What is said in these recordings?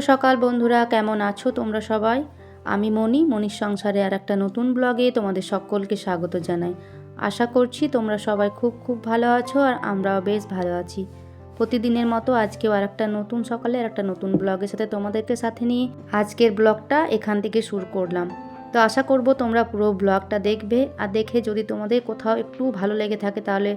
সকাল, বন্ধুরা। কেমন আছো তোমরা সবাই? আমি মনি মনির সংসারে আর একটা নতুন ব্লগে তোমাদের সকলকে স্বাগত জানাই। আশা করছি তোমরা সবাই খুব খুব ভালো আছো আর আমরাও বেশ ভালো আছি। প্রতিদিনের মতো আজকেও আর একটা নতুন সকালে আর একটা নতুন ব্লগের সাথে তোমাদেরকে সাথে নিয়ে আজকের ব্লগটা এখান থেকে শুরু করলাম। তো আশা করব তোমরা পুরো ব্লগটা দেখবে আর দেখে যদি তোমাদের কোথাও একটু ভালো লেগে থাকে তাহলে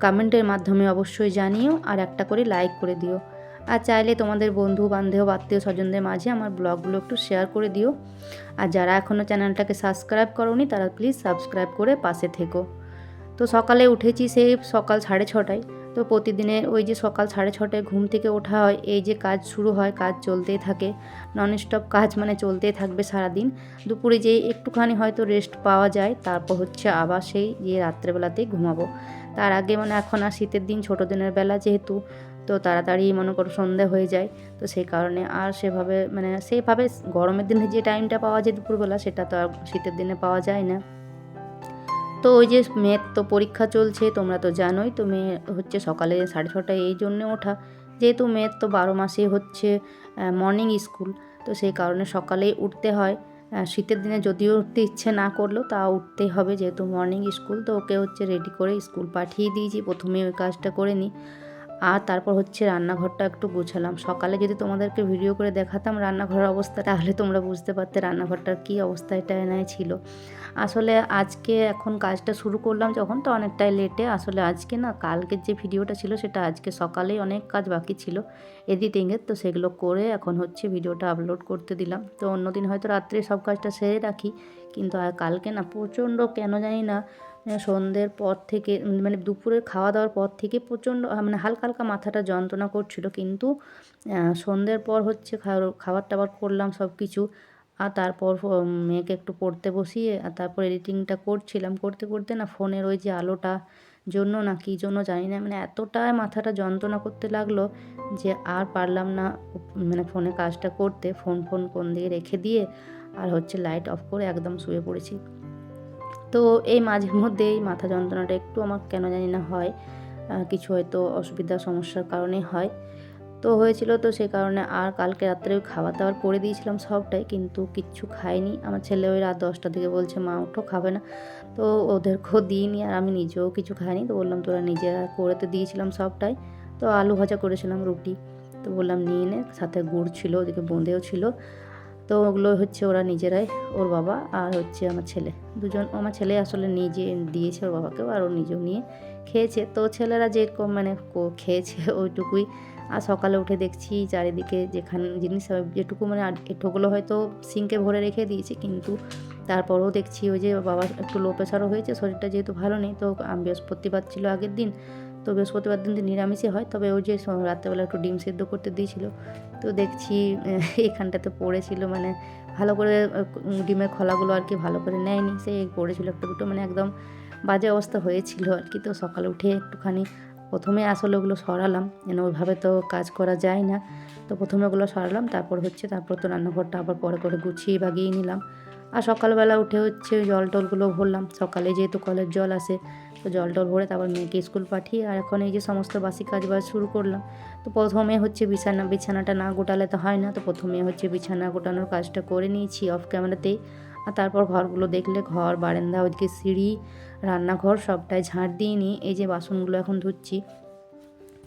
কমেন্টের মাধ্যমে অবশ্যই জানিও আর একটা করে লাইক করে দিও। আর চাইলে তোমাদের বন্ধু, বান্ধব, আত্মীয় স্বজনদের মাঝে আমার ব্লগগুলো একটু শেয়ার করে দিও। আর যারা এখনও চ্যানেলটাকে সাবস্ক্রাইব করোনি, তারা প্লিজ সাবস্ক্রাইব করে পাশে থেকো। তো সকালে উঠেছি সেই সকাল সাড়ে ছটায়। তো প্রতিদিনের ওই যে সকাল সাড়ে ছটায় ঘুম থেকে ওঠা হয়, এই যে কাজ শুরু হয়, কাজ চলতেই থাকে। ননস্টপ কাজ মানে চলতেই থাকবে সারাদিন। দুপুরে যেই একটুখানি হয়তো রেস্ট পাওয়া যায়, তারপর হচ্ছে আবার সেই যে রাত্রেবেলাতেই ঘুমাবো। তার আগে মানে এখন আর শীতের দিন, ছোটো দিনের বেলা যেহেতু তো তাড়াতাড়ি মনে করো সন্ধ্যা হয়ে যায়, তো সেই কারণে আর সেভাবে মানে সেইভাবে গরমের দিনে যে টাইমটা পাওয়া যায় দুপুরবেলা সেটা তো আর শীতের দিনে পাওয়া যায় না। তো ওই যে মেয়ের তো পরীক্ষা চলছে, তোমরা তো জানোই, তো মেয়ে হচ্ছে সকালে সাড়ে ছটায় এই জন্যে ওঠা। যেহেতু মেয়ের তো বারো মাসে হচ্ছে মর্নিং স্কুল তো সেই কারণে সকালেই উঠতে হয়। শীতের দিনে যদিও উঠতে ইচ্ছে না করলেও তা উঠতেই হবে যেহেতু মর্নিং স্কুল তো ওকে হচ্ছে রেডি করে স্কুল পাঠিয়ে দিয়েছি প্রথমে ওই কাজটা করে নিই। আর তারপর হচ্ছে রান্নাঘরটা একটু গুছালাম। সকালে যদি তোমাদেরকে ভিডিও করে দেখাতাম রান্নাঘরের অবস্থা, তাহলে তোমরা বুঝতে পারতে রান্নাঘরটার কী অবস্থা, এটা এনায় ছিল। আসলে আজকে এখন কাজটা শুরু করলাম যখন, তো অনেকটাই লেটে আসলে আজকে না, কালকের যে ভিডিওটা ছিল, সেটা আজকে সকালেই অনেক কাজ বাকি ছিল এডিটিংয়ের। তো সেগুলো করে এখন হচ্ছে ভিডিওটা আপলোড করতে দিলাম। তো অন্যদিন হয়তো রাত্রে সব কাজটা সেরে রাখি। কিন্তু আর কালকে না, প্রচণ্ড কেন জানি না সন্ধ্যের পর থেকে মানে দুপুরের খাওয়া দাওয়ার পর থেকে প্রচণ্ড মানে হালকা হালকা মাথাটা যন্ত্রণা করছিল। কিন্তু সন্ধ্যের পর হচ্ছে খাবার টাবার করলাম সব কিছু আর তারপর মেয়েকে একটু পড়তে বসিয়ে, আর তারপর এডিটিংটা করছিলাম। করতে করতে না ফোনের ওই যে আলোটা জন্য না কী জন্য জানি না মানে এতটাই মাথাটা যন্ত্রণা করতে লাগল যে আর পারলাম না মানে ফোনে কাজটা করতে, ফোন ফোন কোন দিয়ে রেখে দিয়ে, আর হচ্ছে লাইট অফ করে একদম শুয়ে পড়েছি। তো এই মাঝে মধ্যে এই মাথা যন্ত্রণাটা একটু আমার কেন জানি না হয়। কিছু হয়তো অসুবিধা, সমস্যার কারণে হয়। তো হয়েছিল তো সেই কারণে আর কালকে রাত্রে খাবার দাবার করে দিয়েছিলাম সবটাই, কিন্তু কিচ্ছু খাইনি। আমার ছেলে ওই রাত দশটার দিকে বলছে, মা উঠো খাবে না। তো ওদেরকেও দিইনি আর আমি নিজেও কিছু খাইনি। তো বললাম, তোরা নিজেরা করে তো দিয়েছিলাম সবটাই। তো আলু ভাজা করেছিলাম, রুটি। তো বললাম, নিয়ে নে। সাথে গুড় ছিল, ওদিকে বোঁদেও ছিল। তো ওগুলো হচ্ছে ওরা নিজেরাই, ওর বাবা আর হচ্ছে আমার ছেলে। দুজন আমার ছেলে আসলে নিজে দিয়েছে ওর বাবাকেও আর ও নিজেও নিয়ে খেয়েছে। তো ছেলেরা যেরকম মানে খেয়েছে ওইটুকুই। আর সকালে উঠে দেখছি চারিদিকে যেখানে, জিনিস যেটুকু মানে এঁঠোগুলো হয়তো সিঙ্কে ভরে রেখে দিয়েছি, কিন্তু তারপরেও দেখছি ওই যে বাবা একটু লো প্রেশারও হয়েছে, শরীরটা যেহেতু ভালো নেই, তো বৃহস্পতিবার ছিল আগের দিন। তো বৃহস্পতিবার দিন তো নিরামিষই হয়, তবে ওই যে রাত্রেবেলা একটু ডিম সেদ্ধ করতে দিয়েছিল। তো দেখছি, এখানটাতে পড়েছিল মানে ভালো করে ডিমের খোলাগুলো আর কি ভালো করে নেয়নি। সে পড়েছিল একটু দুটো মানে একদম বাজে অবস্থা হয়েছিল আর কি। তো সকালে উঠে একটুখানি প্রথমে আসলে ওগুলো সরালাম, যেন ওইভাবে তো কাজ করা যায় না। তো প্রথমে ওগুলো সরালাম, তারপর হচ্ছে, তারপর তো রান্নাঘরটা আবার পরে করে গুছিয়ে বাগিয়ে নিলাম। আর সকালবেলা উঠে হচ্ছে জল টলগুলো ভরলাম। সকালে যেহেতু কলের জল আসে তো জল টল ভরে তারপর মেয়েকে স্কুল পাঠিয়ে আর এখন এই যে সমস্ত বাসি কাজ বাজ শুরু করলাম। তো প্রথমে হচ্ছে বিছানা, বিছানাটা না গোটালে তো হয় না, তো প্রথমে হচ্ছে বিছানা গোটানোর কাজটা করে নিয়েছি অফ ক্যামেরাতেই আর তারপর ঘরগুলো দেখলে ঘর, বারান্দা, ওইদিকে সিঁড়ি, রান্নাঘর সবটাই ঝাঁট দিয়ে নিয়ে এই যে বাসনগুলো এখন ধুচ্ছি।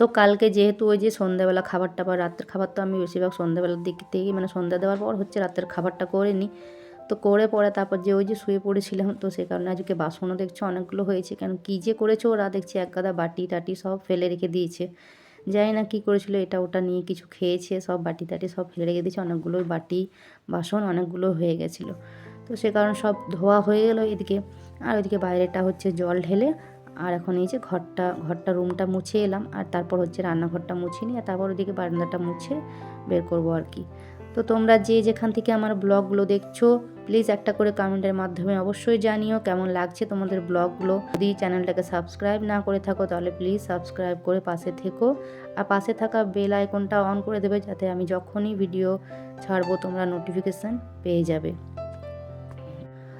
তো কালকে যেহেতু ওই যে সন্ধ্যাবেলা খাবার টাবার রাতের খাবার তো আমি বেশিরভাগ সন্ধ্যাবেলার দিক থেকেই মানে সন্ধ্যা দেওয়ার পর হচ্ছে রাতের খাবারটা করে নিই। তো করে পরে তারপর যে ওই যে শুয়ে পড়েছিলাম, তো সে কারণে আজকে বাসনও দেখছ, অনেকগুলো হয়েছে। কেন কী যে করেছে ওরা দেখছি, এক গাদা বাটি টাটি সব ফেলে রেখে দিয়েছে। যাই না কী করেছিল, এটা ওটা নিয়ে কিছু খেয়েছে, সব বাটি টাটি সব ফেলে রেখে দিয়েছে, অনেকগুলো বাটি, বাসন অনেকগুলো হয়ে গেছিল। তো সে কারণে সব ধোয়া হয়ে গেলো এদিকে। আর ওইদিকে বাইরেটা হচ্ছে জল ঢেলে, আর এখন এই যে ঘরটা ঘরটা রুমটা মুছে এলাম, আর তারপর হচ্ছে রান্নাঘরটা মুছে নিয়ে, তারপর ওইদিকে বারান্দাটা মুছে বের করব আর কি। তো তোমরা যে যেখান থেকে আমার ব্লগগুলো দেখছ প্লিজ একটা করে কমেন্টের মাধ্যমে অবশ্যই জানিও কেমন লাগছে তোমাদের ব্লগগুলো। যদি চ্যানেলটাকে সাবস্ক্রাইব না করে থাকো, তাহলে প্লিজ সাবস্ক্রাইব করে পাশে থেকো। আর পাশে থাকা বেল আইকনটা অন করে দেবে, যাতে আমি যখনই ভিডিও ছাড়বো, তোমরা নোটিফিকেশান পেয়ে যাবে।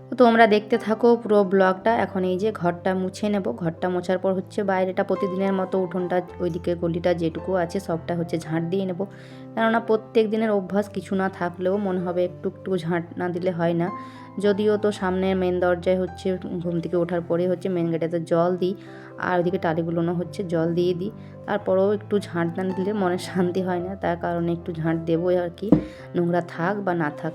তো তোমরা দেখতে থাকো পুরো ব্লগটা। এখন এই যে ঘরটা মুছে নেব। ঘরটা মোছার পর হচ্ছে বাইরেটা প্রতিদিনের মতো উঠোনটা, ওইদিকে গলিটা যেটুকু আছে, সবটা হচ্ছে ঝাঁট দিয়ে নেব। কেননা প্রত্যেক দিনের অভ্যাস কিছু না থাকলেও মনে হবে একটু একটু ঝাঁট না দিলে হয় না। যদিও তো সামনের মেন দরজায় হচ্ছে ঘুম থেকে ওঠার পরে হচ্ছে মেন গেটেতে জল দিই, আর ওইদিকে টালিগুলোনো হচ্ছে জল দিয়ে দিই। তারপরেও একটু ঝাঁট না দিলে মনে শান্তি হয় না, তার কারণে একটু ঝাঁট দেবোই আর কি, নোংরা থাক বা না থাক।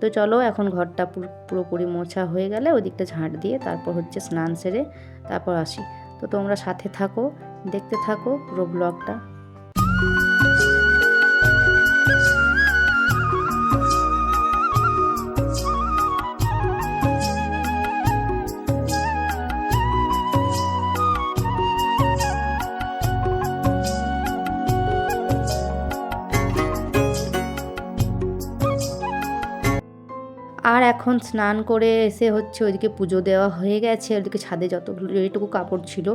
তো চলো এখন ঘরটা পুরোপুরি মোছা হয়ে গেলে ওই দিকটা ঝাঁট দিয়ে তারপর হচ্ছে স্নান সেরে তারপর আসি। তো তোমরা সাথে থাকো, দেখতে থাকো পুরো ব্লগটা এখন স্নান করে এসে হচ্ছে ওইদিকে পুজো দেওয়া হয়ে গেছে, ওইদিকে ছাদে যত যেটুকু কাপড় ছিল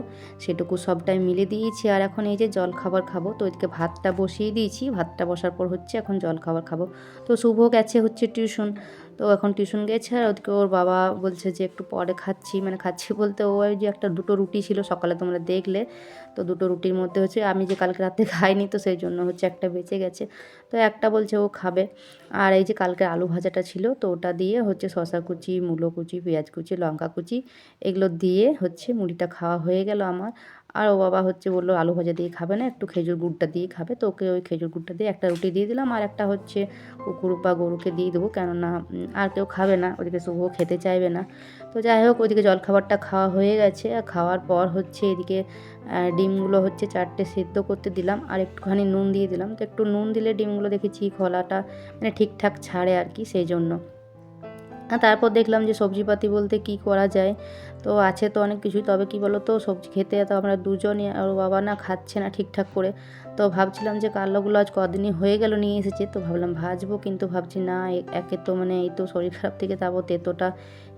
সেটুকু সবটাই মিলে দিয়েছি। আর এখন এই যে জল খাবার খাব, তো ওইদিকে ভাতটা বসিয়ে দিয়েছি। ভাতটা বসার পর হচ্ছে এখন জল খাবার খাব। তো শুভ গেছে হচ্ছে টিউশন। তো এখন টিউশন গেছে আর ওদিকে ওর বাবা বলছে যে একটু পরে খাচ্ছি মানে খাচ্ছি বলতে ও যে একটা দুটো রুটি ছিল সকালে তোমরা দেখলে, তো দুটো রুটির মধ্যে হচ্ছে আমি যে কালকে রাতে খাইনি তো সেই জন্য হচ্ছে একটা বেঁচে গেছে। তো একটা বলছে ও খাবে। আর এই যে কালকে আলু ভাজাটা ছিল তো ওটা দিয়ে হচ্ছে শশা কুচি, মূলো কুচি, পেঁয়াজ কুচি, লঙ্কা কুচি, এগুলো দিয়ে হচ্ছে মুড়িটা খাওয়া হয়ে গেল আমার। আর ও বাবা হচ্ছে বলল, আলু ভাজা দিয়ে খাবে না, একটু খেজুর গুড়টা দিয়ে খাবে। তো ওকে ওই খেজুর গুড়টা দিয়ে একটা রুটি দিয়ে দিলাম, আর একটা হচ্ছে কুকুর বা গরুকে দিয়ে দেবো, কেননা আর কেউ খাবে না, ওদিকে শুভ খেতে চাইবে না। তো যাই হোক ওইদিকে জলখাবারটা খাওয়া হয়ে গেছে, আর খাওয়ার পর হচ্ছে এদিকে ডিমগুলো হচ্ছে চারটে সেদ্ধ করতে দিলাম, আর একটুখানি নুন দিয়ে দিলাম। তো একটু নুন দিলে ডিমগুলো দেখেছি খোলাটা মানে ঠিকঠাক ছাড়ে আর কি, সেই জন্য। তারপর দেখলাম যে সবজিপাতি বলতে কি করা যায়। তো আছে তো অনেক কিছুই, তবে কি বলো তো সবজি খেতে তো আমরা দুজনই, আর বাবা না খাচ্ছে না ঠিকঠাক করে। তো ভাবছিলাম যে কালোগুলো আজ কদিনই হয়ে গেল নিয়ে এসেছে, তো ভাবলাম ভাজবো, কিন্তু ভাবছি না একে তো মানে এই তো শরীর খারাপ থেকে তারপর তেতোটা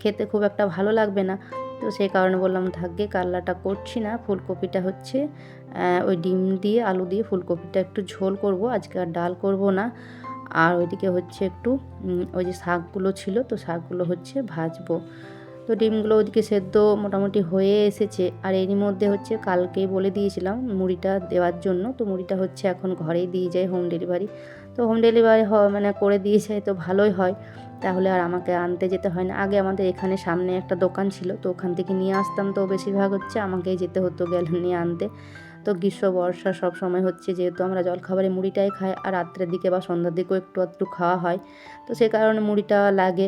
খেতে খুব একটা ভালো লাগবে না। তো সেই কারণে বললাম থাকবে কাল্লাটা করছি না, ফুলকপিটা হচ্ছে ওই ডিম দিয়ে, আলু দিয়ে ফুলকপিটা একটু ঝোল করব, আজকে আর ডাল করব না। আর ওইদিকে হচ্ছে একটু ওই যে শাকগুলো ছিল, তো শাকগুলো হচ্ছে ভাজবো। তো ডিমগুলো ওইদিকে সেদ্ধ মোটামুটি হয়ে এসেছে। আর এরই মধ্যে হচ্ছে কালকেই বলে দিয়েছিলাম মুড়িটা দেওয়ার জন্য। তো মুড়িটা হচ্ছে এখন ঘরেই দিয়ে যায় হোম ডেলিভারি। তো হোম ডেলিভারি মানে করে দিয়ে যায় তো ভালোই হয়। তাহলে আর আমাকে আনতে যেতে হয় না। আগে আমাদের এখানে সামনে একটা দোকান ছিল, তো ওখান থেকে নিয়ে আসতাম। তো বেশিরভাগ হচ্ছে আমাকেই যেতে হতো গেলে নিয়ে আনতে। তো গ্রীষ্ম বর্ষা সব সময় হচ্ছে যেহেতু আমরা জলখাবারে মুড়িটাই খাই আর রাত্রের দিকে বা সন্ধ্যার দিকেও একটু একটু খাওয়া হয়। তো সে কারণে মুড়িটা লাগে।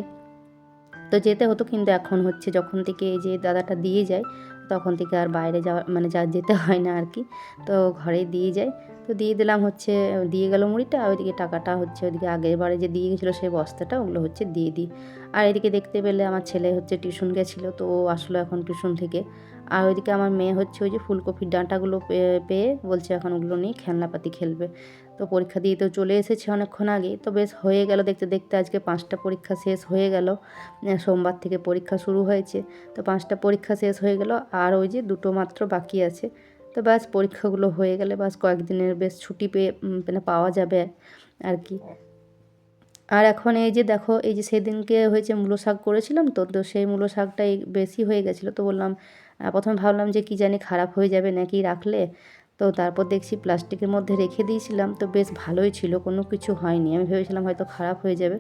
তো যেতে হতো কিন্তু এখন হচ্ছে যখন থেকে এই যে দাদাটা দিয়ে যায়, তখন থেকে আর বাইরে যাওয়া মানে যা যেতে হয় না আর কি তো ঘরেই দিয়ে যায়। তো দিয়ে দিলাম হচ্ছে, দিয়ে গেল মুড়িটা ওইদিকে টাকাটা হচ্ছে ওইদিকে আগের বারে যে দিয়ে গেছিল সেই বস্তাটা, ওগুলো হচ্ছে দিয়ে দিই। আর এদিকে দেখতে পেলে আমার ছেলে হচ্ছে টিউশন গেছিল, তো ও আসলো এখন টিউশন থেকে। আর ওইদিকে আমার মেয়ে হচ্ছে ওই যে ফুলকপির ডাঁটাগুলো পেয়ে বলছে এখন ওগুলো নিয়ে খেলনাপাতি খেলবে। তো পরীক্ষা দিয়ে তো চলে এসেছে অনেকক্ষণ আগে। তো বেশ হয়ে গেল দেখতে দেখতে আজকে পাঁচটা পরীক্ষা শেষ হয়ে গেল। সোমবার থেকে পরীক্ষা শুরু হয়েছে। তো পাঁচটা পরীক্ষা শেষ হয়ে গেল আর ওই যে দুটো মাত্র বাকি আছে। তো ব্যাস পরীক্ষাগুলো হয়ে গেলে বাস কয়েকদিনের বেশ ছুটি পেয়ে মানে পাওয়া যাবে আর কি। আর এখন এই যে দেখো, এই যে সেদিনকে হয়েছে মূলো শাক করেছিলাম তো তো সেই মূলো শাকটাই বেশি হয়ে গেছিল তো বললাম প্রথম ভাবলাম যে কি জানি খারাপ হয়ে যাবে নাকি রাখলে। তো তারপর দেখছি প্লাস্টিকের মধ্যে রেখে দিয়েছিলাম, তো বেশ ভালোই ছিল, কোনো কিছু হয়নি। আমি ভেবেছিলাম হয়তো খারাপ হয়ে যাবে।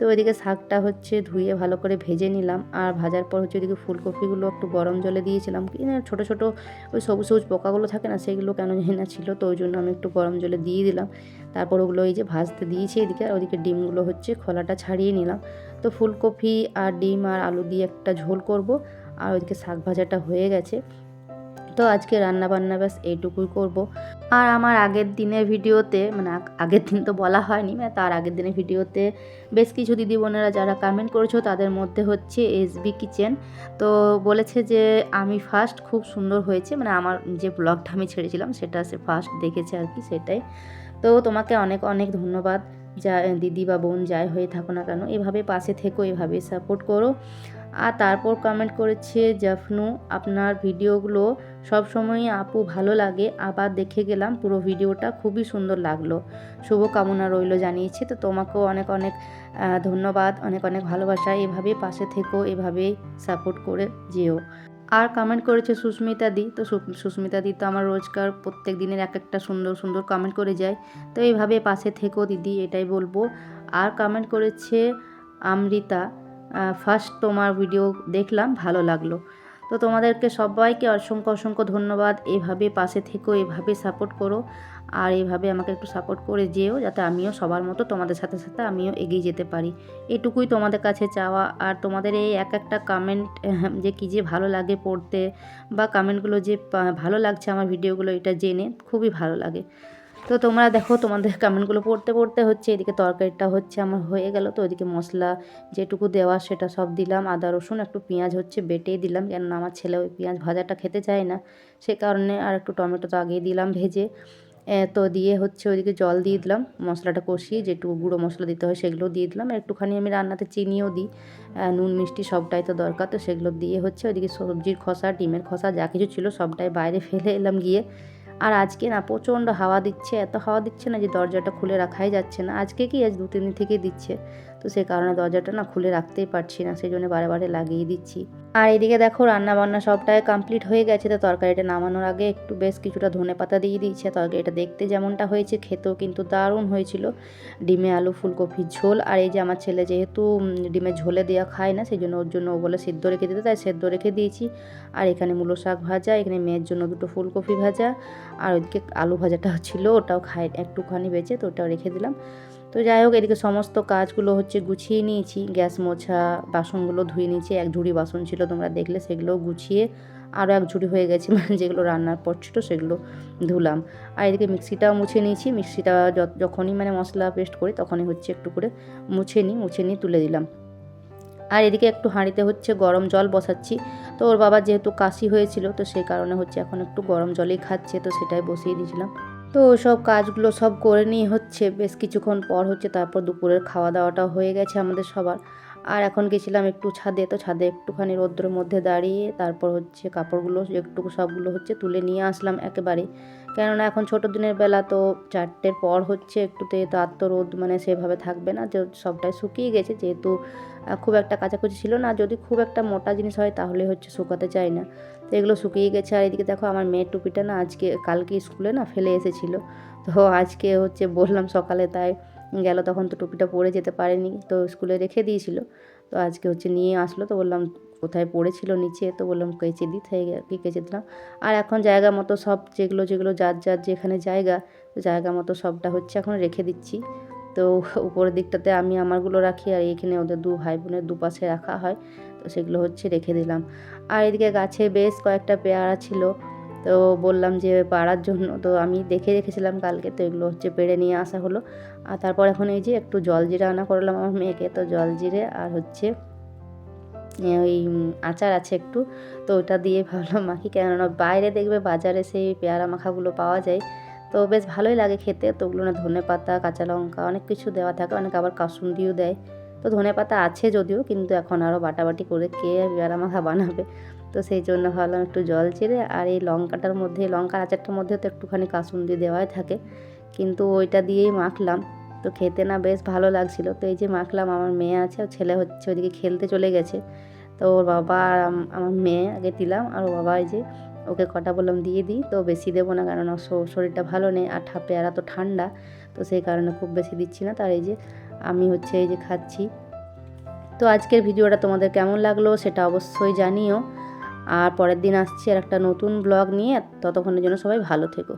তো ওইদিকে শাকটা হচ্ছে ধুয়ে ভালো করে ভেজে নিলাম। আর ভাজার পর হচ্ছে ওইদিকে ফুলকপিগুলো একটু গরম জলে দিয়েছিলাম। কি না, ছোটো ছোটো ওই সবুজ সবুজ পোকাগুলো থাকে না, সেগুলো কেন জানি না ছিল, তো ওই জন্য আমি একটু গরম জলে দিয়ে দিলাম। তারপর ওগুলো ওই যে ভাজতে দিয়েছি এদিকে, আর ওদিকে ডিমগুলো হচ্ছে খোলাটা ছাড়িয়ে নিলাম। তো ফুলকপি আর ডিম আর আলু দিয়ে একটা ঝোল করব। আর ওইদিকে শাক ভাজাটা হয়ে গেছে। তো আজকে রান্না বান্না ব্যাস এইটুকুই করব। আর আমার আগের দিনের ভিডিওতে মানে আগের দিন তো বলা হয়নি মানে তার আগের দিনের ভিডিওতে বেশ কিছু দিদি বোনেরা যারা কমেন্ট করেছ, তাদের মধ্যে হচ্ছে এসবি কিচেন তো বলেছে যে, আমি ফার্স্ট খুব সুন্দর হয়েছে মানে আমার যে ব্লগটা আমি ছেড়েছিলাম, সেটা সে ফার্স্ট দেখেছে আর কি, সেটাই। তো তোমাকে অনেক অনেক ধন্যবাদ। যা, দিদি বা বোন যাই হয়ে থাকো না কেন, এভাবে পাশে থেকো, এভাবে সাপোর্ট করো। আর তারপর কমেন্ট করেছে জাফনু, আপনার ভিডিওগুলো সব সময়ই আপু ভালো লাগে। আবার দেখে গেলাম পুরো ভিডিওটা খুবই সুন্দর লাগল। শুভকামনা রইল জানিয়েছি। তো তোমাকেও অনেক অনেক ধন্যবাদ, অনেক অনেক ভালোবাসা। এভাবেই পাশে থেকো, এভাবেই সাপোর্ট করে যেও। আর কমেন্ট করেছে সুস্মিতা দি। তো সুস্মিতা দি তো আমার রোজকার প্রত্যেক দিনের এক একটা সুন্দর সুন্দর কমেন্ট করে যায়। তো এইভাবে পাশে থেকো দিদি, এটাই বলব। আর কমেন্ট করেছে আমৃতা। ফার্স্ট তোমার ভিডিও দেখলাম, ভালো লাগল। তো তোমাদেরকে সবাইকে অসংখ্য অসংখ্য ধন্যবাদ। এভাবে পাশে থেকো, এভাবে সাপোর্ট করো। আর এভাবে আমাকে একটু সাপোর্ট করে যেও, যাতে আমিও সবার মতো তোমাদের সাথে সাথে আমিও এগিয়ে যেতে পারি। এটুকুই তোমাদের কাছে চাওয়া। আর তোমাদের এই এক একটা কমেন্ট যে কী যে ভালো লাগে পড়তে বা কমেন্টগুলো যে ভালো লাগছে আমার ভিডিওগুলো এটা জেনে খুবই ভালো লাগে। তো তোমরা দেখো তোমাদের কমেন্টগুলো পড়তে পড়তে হচ্ছে, এদিকে তরকারিটা হচ্ছে আমার হয়ে গেল, তো ওইদিকে মশলা যেটুকু দেওয়া সেটা সব দিলাম, আদা, রসুন, একটু পেঁয়াজ হচ্ছে বেটেই দিলাম, কেননা আমার ছেলে ওই পেঁয়াজ ভাজাটা খেতে চায় না, সে কারণে আর একটু টমেটো তো আগেই দিলাম ভেজে তো দিয়ে হচ্ছে ওইদিকে জল দিয়ে দিলাম, মশলাটা কষিয়ে যেটুকু গুঁড়ো মশলা দিতে হয় সেগুলো দিয়ে দিলাম একটুখানি আমি রান্নাতে চিনিও দিই নুন, মিষ্টি সবটাই তো দরকার, তো সেগুলো দিয়ে হচ্ছে ওইদিকে সবজির খোসা, ডিমের খোসা যা কিছু ছিল সবটাই বাইরে ফেলে এলাম গিয়ে আর আজকে না প্রচণ্ড হাওয়া দিচ্ছে, এত হাওয়া দিচ্ছে না যে দরজাটা খুলে রাখাই যাচ্ছে না। আজকে কি আজ দু তিন দিন থেকেই দিচ্ছে। তো সেই কারণে দরজাটা না খুলে রাখতেই পারছি না, সেই জন্য বারে বারে লাগিয়ে দিচ্ছি। আর এদিকে দেখো রান্না বান্না সবটাই কমপ্লিট হয়ে গেছে, তো তরকারিটা নামানোর আগে একটু বেশ কিছুটা ধনে পাতা দিয়ে দিয়েছে। তরকারিটা দেখতে যেমনটা হয়েছে, খেতেও কিন্তু দারুণ হয়েছিল। ডিমে আলু, ফুলকপির ঝোল, আর এই যে আমার ছেলে যেহেতু ডিমের ঝোলে দেওয়া খায় না সেই জন্য ওর জন্য ও বলে সেদ্ধ রেখে দিতে, তাই সেদ্ধ রেখে দিয়েছি। আর এখানে মূলো শাক ভাজা, এখানে মেয়ের জন্য দুটো ফুলকপি ভাজা, আর ওইদিকে আলু ভাজাটা ছিল, ওটাও খাই একটুখানি বেঁচে, তো ওটাও রেখে দিলাম। তো যাই হোক, এদিকে সমস্ত কাজগুলো হচ্ছে গুছিয়ে নিয়েছি। গ্যাস মোছা, বাসনগুলো ধুয়ে নিয়েছি। এক ঝুড়ি বাসন ছিল, তোমরা দেখলে সেগুলো গুছিয়ে আরও এক ঝুড়ি হয়ে গেছে। মানে যেগুলো রান্নার পর ছিল, সেগুলো ধুলাম। আর এদিকে মিক্সিটাও মুছে নিয়েছি। মিক্সিটা যখনই মানে মশলা পেস্ট করি, তখনই হচ্ছে একটু করে মুছে নিই, মুছে নিয়ে তুলে দিলাম। আর এদিকে একটু হাঁড়িতে হচ্ছে গরম জল বসাচ্ছি। তো ওর বাবা যেহেতু কাশি হয়েছিল, তো সেই কারণে হচ্ছে এখন একটু গরম জলেই খাচ্ছে, তো সেটাই বসিয়ে দিয়েছিলাম। তো সব কাজগুলো সব করে নিয়ে হচ্ছে, বেশ কিছুক্ষণ পর হচ্ছে তারপর দুপুরের খাওয়া দাওয়াটা হয়ে গেছে আমাদের সবার। আর এখন গেছিলাম একটু ছাদে, তো ছাদে একটুখানি রৌদ্রের মধ্যে দাঁড়িয়ে তারপর হচ্ছে কাপড়গুলো একটু সবগুলো হচ্ছে তুলে নিয়ে আসলাম একেবারে। কেননা এখন ছোটো দিনের বেলা তো চারটের পর হচ্ছে একটুতে তো তো রোদ মানে সেভাবে থাকবে না যে সবটাই শুকিয়ে গেছে, যেহেতু খুব একটা কাচাকুচি ছিল না। যদি খুব একটা মোটা জিনিস হয় তাহলে হচ্ছে শুকাতে চায় না। তো এগুলো শুকিয়ে গেছে, আর এদিকে দেখো আমার মেয়ের টুপিটা না আজকে, কালকে স্কুলে না ফেলে এসেছিল। তো আজকে হচ্ছে বললাম সকালে তাই গেল, তখন তো টুপিটা পরে যেতে পারেনি, তো স্কুলে রেখে দিয়েছিল। তো আজকে হচ্ছে নিয়ে আসলো, তো বললাম কোথায় পড়েছিল নিচে, তো বললাম কেচে দিই তাই কি কেচে দিলাম। আর এখন জায়গা মতো সব যেগুলো যেগুলো যার যার যেখানে জায়গা, তো জায়গা মতো সবটা হচ্ছে এখন রেখে দিচ্ছি। তো উপরের দিকটাতে আমি আমারগুলো রাখি, আর এইখানে ওদের দু ভাই বোনের দুপাশে রাখা হয়, তো সেগুলো হচ্ছে রেখে দিলাম। আর এদিকে গাছে বেশ কয়েকটা পেয়ারা ছিল তো বললাম যে পাড়ার জন্য, তো আমি দেখে রেখেছিলাম কালকে, তো এগুলো হচ্ছে পেড়ে নিয়ে আসা হলো। আর তারপর এখন এই যে একটু জল জিরে আনা করলাম আমার মেয়েকে, তো জল জিরে আর হচ্ছে ওই আচার আছে একটু, তো ওটা দিয়ে ভাবলাম মাখি কেননা বাইরে দেখবে বাজারে সেই পেয়ারা মাখাগুলো পাওয়া যায়। তো বেশ ভালোই লাগে খেতে, তো ওগুলো না ধনে পাতা, কাঁচা লঙ্কা অনেক কিছু দেওয়া থাকে, অনেক আবার কাসুন্দিও দেয়। তো ধনে পাতা আছে যদিও, কিন্তু এখন আরও বাটাবাটি করে কে পেয়ারা মাখা বানাবে? তো সেই জন্য ভাবলাম একটু জল চিরে আর এই লঙ্কাটার মধ্যে, লঙ্কার আচারটার মধ্যে তো একটুখানি কাসুন্দি দেওয়াই থাকে। কিন্তু ওইটা দিয়েই মাখলাম। তো খেতে না বেশ ভালো লাগছিল। তো এই যে মাখলাম, আমার মেয়ে আছে ছেলে হচ্ছে ওইদিকে খেলতে চলে গেছে। তো ওর বাবা আর আমার মেয়ে আগে দিলাম আর ওর বাবা এই যে ওকে কটা বললাম দিয়ে দিই। তো বেশি দেবো না কারণ শরীরটা ভালো নেই আর পেয়ারা তো ঠান্ডা। তো সেই কারণে খুব বেশি দিচ্ছি না। তার এই যে আমি হচ্ছে এই যে খাচ্ছি। তো আজকের ভিডিওটা তোমাদের কেমন লাগল সেটা অবশ্যই জানিও। আর পরের দিন আসছি আর একটা নতুন ব্লগ নিয়ে ততক্ষণের জন্য সবাই ভালো থেকো।